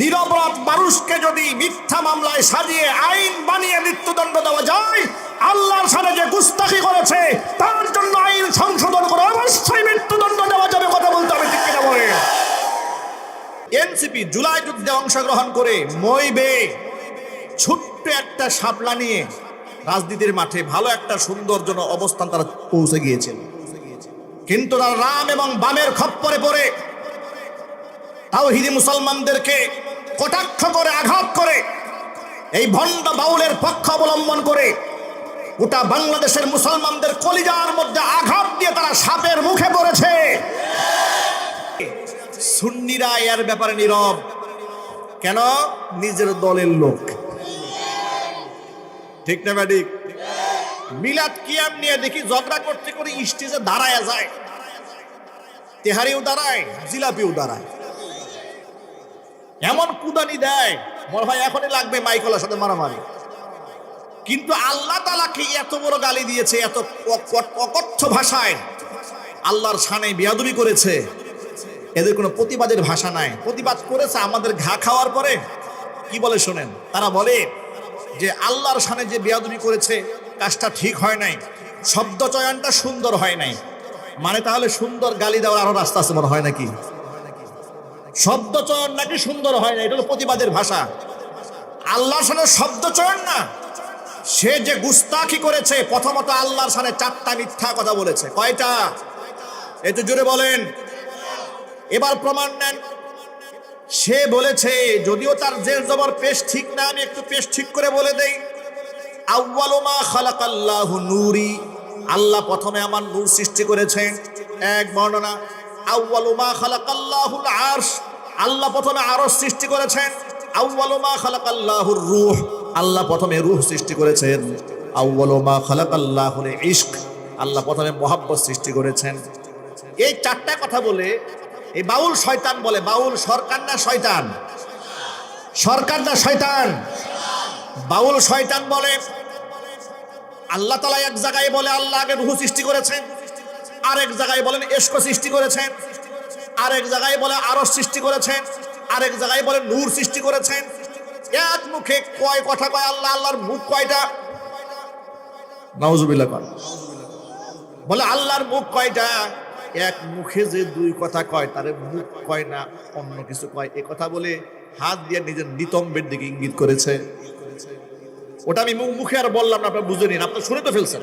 নিরপরাধ মানুষকে যদি মিথ্যা মামলায় সাজিয়ে আইন বানিয়ে মৃত্যুদণ্ড দেওয়া যায়, আল্লাহর সাথে যে গুস্তাখি করেছে, তার জন্য আইন সংশোধন করে অবশ্যই মৃত্যুদণ্ড দেওয়া যাবে কথা বলতে হবে, ঠিক কিনা বলে এনসিপি জুলাই যুদ্ধে অংশগ্রহণ করে মইবে। ছোট্ট একটা শাপলা নিয়ে রাজনীতির মাঠে ভালো একটা সৌন্দর্য অবস্থান তারা পৌঁছে গিয়েছিল। কিন্তু তারা রাম এবং বামের খপ্পরে পড়ে। তাওহিদি মুসলমানদেরকে কটাক্ষ করে, আঘাত করে, এই ভণ্ড বাউলের পক্ষ অবলম্বন করে গোটা বাংলাদেশের মুসলমানদের কলিজার মধ্যে আঘাত দিয়ে তারা সাপের মুখে পড়েছে। সুন্নিরা এর ব্যাপারে নীরব। কেন? নিজের দলের লোক। ঠিক না ব্যাডিক মিলাদ কিয়াম নিয়ে দেখি ঝগড়া করতে করে স্টেজে দাঁড়ায় যায়। তেহারিও দাঁড়ায়, জিলাপিও দাঁড়ায়। এমন কুদানি দেয়, মনে হয় এখনই লাগবে মাইকলার সাথে মারামারি। কিন্তু আল্লাহ তালাকে এত বড় গালি দিয়েছে, এত অক- অকথ্য ভাষায়। আল্লাহর সানে বিয়াদবি করেছে। এদের কোনো প্রতিবাদের ভাষা নাই। প্রতিবাদ করেছে আমাদের ঘা খাওয়ার পরে। কি বলে শোনেন? তারা বলে যে আল্লাহর সানে যে বিয়াদবি করেছে, কাজটা ঠিক হয় নাই। শব্দ চয়নটা সুন্দর হয় নাই। মানে তাহলে সুন্দর গালি দেওয়ার আরও রাস্তা আছে মনে হয় নাকি? শব্দ চয়ন নাকি সুন্দর হয় না? এটা হলো প্রতিবাদের ভাষা। আল্লাহর সানে শব্দ চয়ন না? সে যে গুস্তাখি করেছে, প্রথমত আল্লাহর সানে চারটা মিথ্যা কথা বলেছে। কয়টা? একটু জোরে বলেন। এবার প্রমাণ নেন। সে বলেছে, যদিও তার জের জবর পেশ ঠিক না, আমি একটু পেশ ঠিক করে বলে দেই। আউ্বালুমা খালাকাল্লাহু নূরি। আল্লাহ প্রথমে আমার নূর সৃষ্টি করেছেন। এক বর্ণনা আউ্বালুমা খালাকাল্লাহুল আরশ। আল্লাহ প্রথমে আরশ সৃষ্টি করেছেন। আউ্বালুমা খালাকাল্লাহুর রূহ। আল্লাহ প্রথমে রূহ সৃষ্টি করেছেন। আউ্বালুমা খালাকাল্লাহুল ইশক। আল্লাহ প্রথমে মহাব্বত সৃষ্টি করেছেন। এই চারটা কথা বলে এই বাউল শয়তান বলে, বাউল সরকার না শয়তান? সরকার না শয়তান? বাউল শয়তান বলে, আল্লাহ তালা এক জায়গায় বলে আল্লাহ আগে রুহু সৃষ্টি করেছেন। আরেক জায়গায় বলেন এসকো সৃষ্টি করেছেন। আরেক জায়গায় বলে আরস সৃষ্টি করেছেন, আরেক জায়গায় বলে নূর সৃষ্টি করেছেন। এক মুখে কয় কথা কয় আল্লাহ, আল্লাহর মুখ কয়টা? নাউজুবিল্লাহ কয়। বলে আল্লাহর মুখ কয়টা? এক মুখে যে দুই কথা কয়, তারে মুখ কয় না, অন্য কিছু কয়। এ কথা বলে হাত দিয়ে নিজের নিতম্বের দিকে ইঙ্গিত করেছে। ওটা আমি মুখ- মুখে আর বললাম না, আপনার বুঝে নিন আপনি শুনে তো ফেলছেন।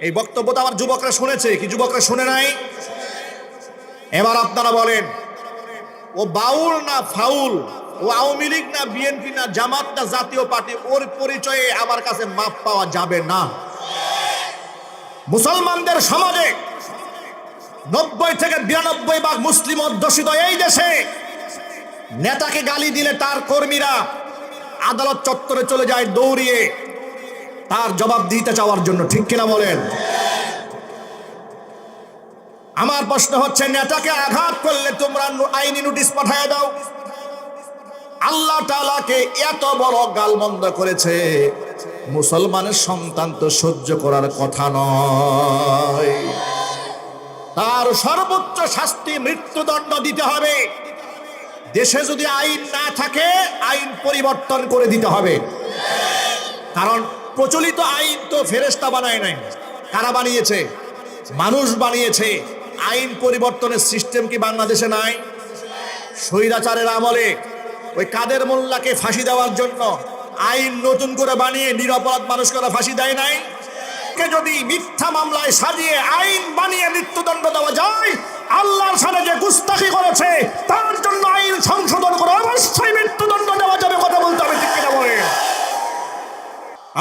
এই বক্তব্য তো আমার যুবকরা শুনেছে, কি যুবকরা শুনে নাই? এবার আপনারা বলেন, ও বাউল না ফাউল, ও আওয়ামী লীগ না বিএনপি না জামাত না জাতীয় পার্টি, ওর পরিচয়ে আমার কাছে মাপ পাওয়া যাবে না। মুসলমানদের সমাজে নব্বই থেকে বিরানব্বই ভাগ মুসলিম অধ্যুষিত এই দেশে নেতাকে গালি দিলে তার কর্মীরা আদালত চত্বরে চলে যায় দৌড়িয়ে, তার জবাব দিতে চাওয়ার জন্য, ঠিক কিনা বলেন? আমার প্রশ্ন হচ্ছে, নেতাকে আঘাত করলে তোমরা আইনি নোটিশ পাঠায় দাও। আল্লাহ তালাকে এত বড় গালমন্দ করেছে, মুসলমানের সন্তান তো সহ্য করার কথা নয়। তার সর্বোচ্চ শাস্তি মৃত্যুদণ্ড দিতে হবে। দেশে যদি আইন না থাকে, আইন পরিবর্তন করে দিতে হবে। কারণ প্রচলিত আইন তো ফেরেস্তা বানায় নাই। কারা বানিয়েছে? মানুষ বানিয়েছে। আইন পরিবর্তনের সিস্টেম কি বাংলাদেশে নাই? স্বৈরাচারের আমলে ওই কাদের মোল্লাকে ফাঁসি দেওয়ার জন্য আইন নতুন করে বানিয়ে নিরপরাধ মানুষকে ফাঁসি দেয় নাই? কে যদি মিথ্যা মামলায় সাজিয়ে আইন বানিয়ে মৃত্যুদণ্ড দেওয়া যায়, আল্লাহর সাথে যে গুস্তাখি করেছে, তার জন্য আইন সংশোধন করে অবশ্যই মৃত্যুদণ্ড দেওয়া যাবে, কথা বলতে হবে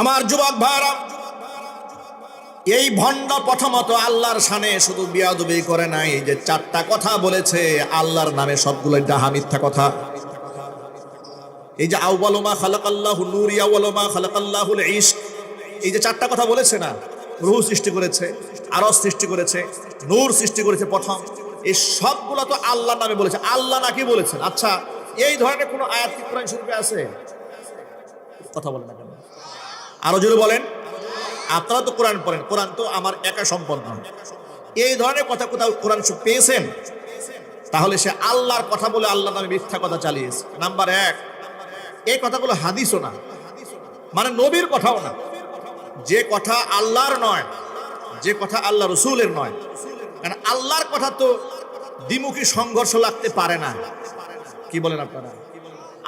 আমার যুবক ভাইরা এই ভণ্ড প্রথমত আল্লাহর সানে শুধু বিয়াদবি করে নাই, যে চারটা কথা বলেছে, আল্লাহর নামে সবগুলো ডাহা মিথ্যা কথা। এই যে আউ্বালুমা খালাকাল্লাহু নূর ইয়াউ্বালুমা খালাকাল্লাহুল ইশক, এই যে চারটা কথা বলেছে না, রুহ সৃষ্টি করেছে আরস সৃষ্টি করেছে, নূর সৃষ্টি করেছে প্রথম, এই সবগুলো তো আল্লাহ নামে বলেছে। আল্লাহ নাকি বলেছেন? আচ্ছা এই ধরনের কোনো আয়াত কি কোরআন শরীফে আছে? কথা বলেন না কেন? আরও জোরে বলেন। আপনারা তো কোরআন পড়েন, কোরআন তো আমার একা সম্পদ নয় এই ধরনের কথা কোথাও কোরআন পেয়েছেন? তাহলে সে আল্লাহর কথা বলে আল্লাহ নামে মিথ্যা কথা চালিয়েছে। নাম্বার এক, এই কথাগুলো হাদিসও না। মানে নবীর কথাও না। যে কথা আল্লাহর নয়, যে কথা আল্লাহ রসুলের নয়। কারণ আল্লাহর কথা তো দ্বিমুখী সংঘর্ষ লাগতে পারে না। কি বলেন আপনারা?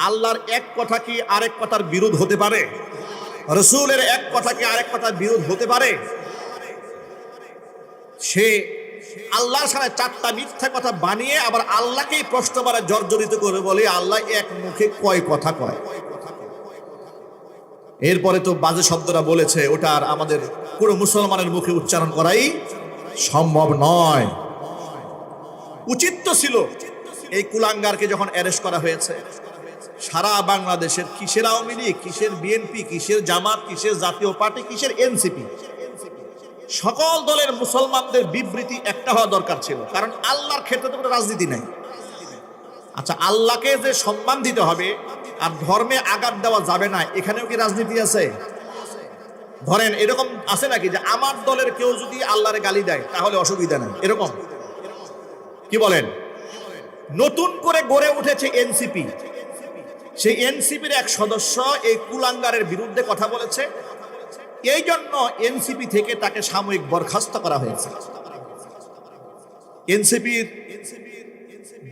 আল্লাহর এক কথা কি আরেক কথার বিরোধ হতে পারে? রসুলের এক কথা কি আরেক কথার বিরোধ হতে পারে? সে আল্লাহর সাথে চারটা মিথ্যা কথা বানিয়ে আবার আল্লাহকেই প্রশ্ন করা, জর্জরিত করে বলে, আল্লাহ এক মুখে কয় কথা কয়? এরপরে তো বাজে শব্দরা বলেছে, ওটা আর আমাদের পুরো মুসলমানের মুখে উচ্চারণ করাই সম্ভব নয়। উচিত তো ছিল এই কুলাঙ্গারকে যখন অ্যারেস্ট করা হয়েছে। সারা বাংলাদেশের কিসের আওয়ামী লীগ, কিসের বিএনপি, কিসের জামাত, কিসের জাতীয় পার্টি, কিসের এনসিপি? সকল দলের মুসলমানদের বিবৃতি একটা হওয়া দরকার ছিল, কারণ আল্লাহর ক্ষেত্রে তো কোনো রাজনীতি নাই। আচ্ছা আল্লাহকে যে সম্মান দিতে হবে আর ধর্মে আঘাত দেওয়া যাবে না, এখানেও কি রাজনীতি আছে? ধরেন, এরকম আছে নাকি যে আমার দলের কেউ যদি আল্লাহরে গালি দেয়, তাহলে অসুবিধা নেই? এরকম? কি বলেন? নতুন করে গড়ে উঠেছে এনসিপি। সেই এনসিপির এক সদস্য এই কুলাঙ্গারের বিরুদ্ধে কথা বলেছে। এই জন্য এনসিপি থেকে তাকে সাময়িক বরখাস্ত করা হয়েছে। এনসিপির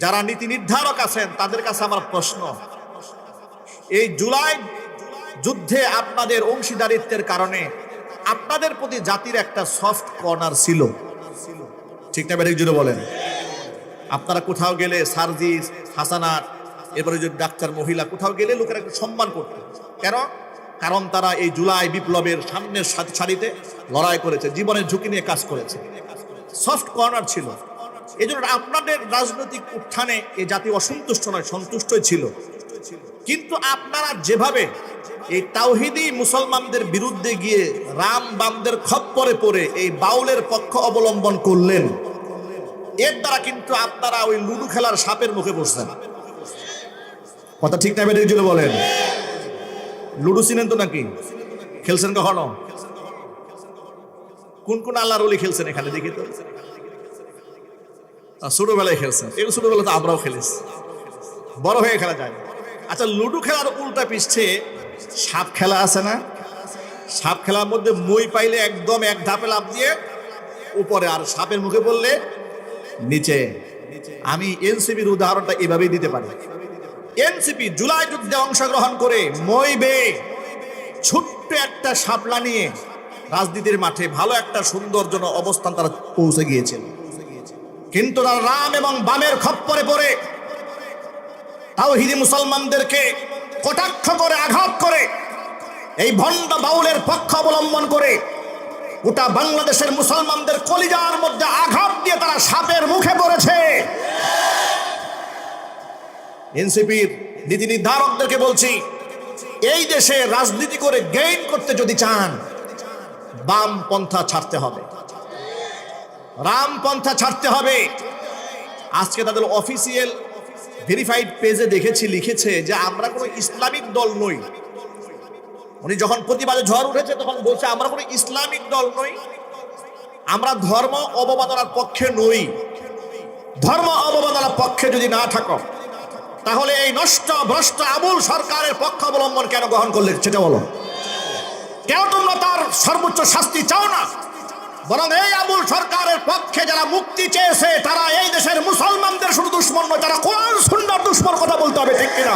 যারা নীতি নির্ধারক আছেন, তাদের কাছে আমার প্রশ্ন। এই জুলাই যুদ্ধে আপনাদের অংশীদারিত্বের কারণে আপনাদের প্রতি জাতির একটা সফট কর্নার ছিল। ঠিক না বলেন, আপনারা কোথাও গেলে সার্জিস, হাসানাত এরপরে যদি ডাক্তার মহিলা কোথাও গেলে লোকেরা একটু সম্মান করত। কেন? কারণ তারা এই জুলাই বিপ্লবের সামনের সারিতে লড়াই করেছে, জীবনের ঝুঁকি নিয়ে কাজ করেছে। সফট কর্নার ছিল। এই জন্য আপনাদের রাজনৈতিক উত্থানে এই জাতি অসন্তুষ্ট নয়, সন্তুষ্টই ছিল। কিন্তু আপনারা যেভাবে এই তাওহিদি মুসলমানদের বিরুদ্ধে গিয়ে রাম বামদের খপ্পরে পড়ে এই বাউলের পক্ষ অবলম্বন করলেন, এর দ্বারা কিন্তু আপনারা ওই লুডু খেলার সাপের মুখে বসছেন। কথা ঠিক বেরিয়ে জুড়ে বলেন। লুডু চিনেন তো নাকি? খেলছেন কখনো? কোন কোন আল্লাহর ওলি খেলছেন এখানে দেখি তো। ছোটবেলায় খেলছেন। এগুলো ছোটবেলা তো আমরাও খেলেছি। বড় হয়ে খেলা যায়। আচ্ছা লুডু খেলার উল্টা পৃষ্ঠে সাপ খেলা আছে না? সাপ খেলার মধ্যে মই পাইলে একদম এক ধাপে লাভ দিয়ে উপরে, আর সাপের মুখে বললে নিচে। আমি এনসিবির উদাহরণটা এভাবেই দিতে পারি। এনসিপি জুলাই যুদ্ধে অংশগ্রহণ করে মই বেয়ে ছোট্ট একটা শাপলা নিয়ে রাজনীতির মাঠে ভালো একটা সৌন্দর্য অবস্থান তারা পৌঁছে গিয়েছিল কিন্তু তারা রাম এবং বামের খপ্পরে পড়ে। তাও তাওহিদি মুসলমানদেরকে কটাক্ষ করে, আঘাত করে, এই ভণ্ড বাউলের পক্ষ অবলম্বন করে গোটা বাংলাদেশের মুসলমানদের কলিজার মধ্যে আঘাত দিয়ে তারা সাপের মুখে পড়েছে। এনসিপির নীতি নির্ধারকদেরকে বলছি, এই দেশে রাজনীতি করে গেইন করতে যদি চান, বাম পন্থা ছাড়তে হবে। রাম পন্থা ছাড়তে হবে। আজকে তাদের অফিসিয়াল ভেরিফাইড পেজে দেখেছি, লিখেছে যে আমরা কোনো ইসলামিক দল নই। উনি যখন প্রতিবাদে ঝড় উঠেছে, তখন বলছে, আমরা কোনো ইসলামিক দল নই। আমরা ধর্ম অবমাননার পক্ষে নই। ধর্ম অবমাননার পক্ষে যদি না থাকো তাহলে এই নষ্ট, ভ্রষ্ট আবুল সরকারের পক্ষ অবলম্বন কেন গ্রহণ করলে সেটা বলো। কেউ তোমরা তার সর্বোচ্চ শাস্তি চাও না? বরং এই আবুল সরকারের পক্ষে যারা মুক্তি চেয়েছে, তারা এই দেশের মুসলমানদের শুধু দুশ্মন যারা কোরআন সুন্দর দুশ্মন কথা বলতে হবে, ঠিক কিনা?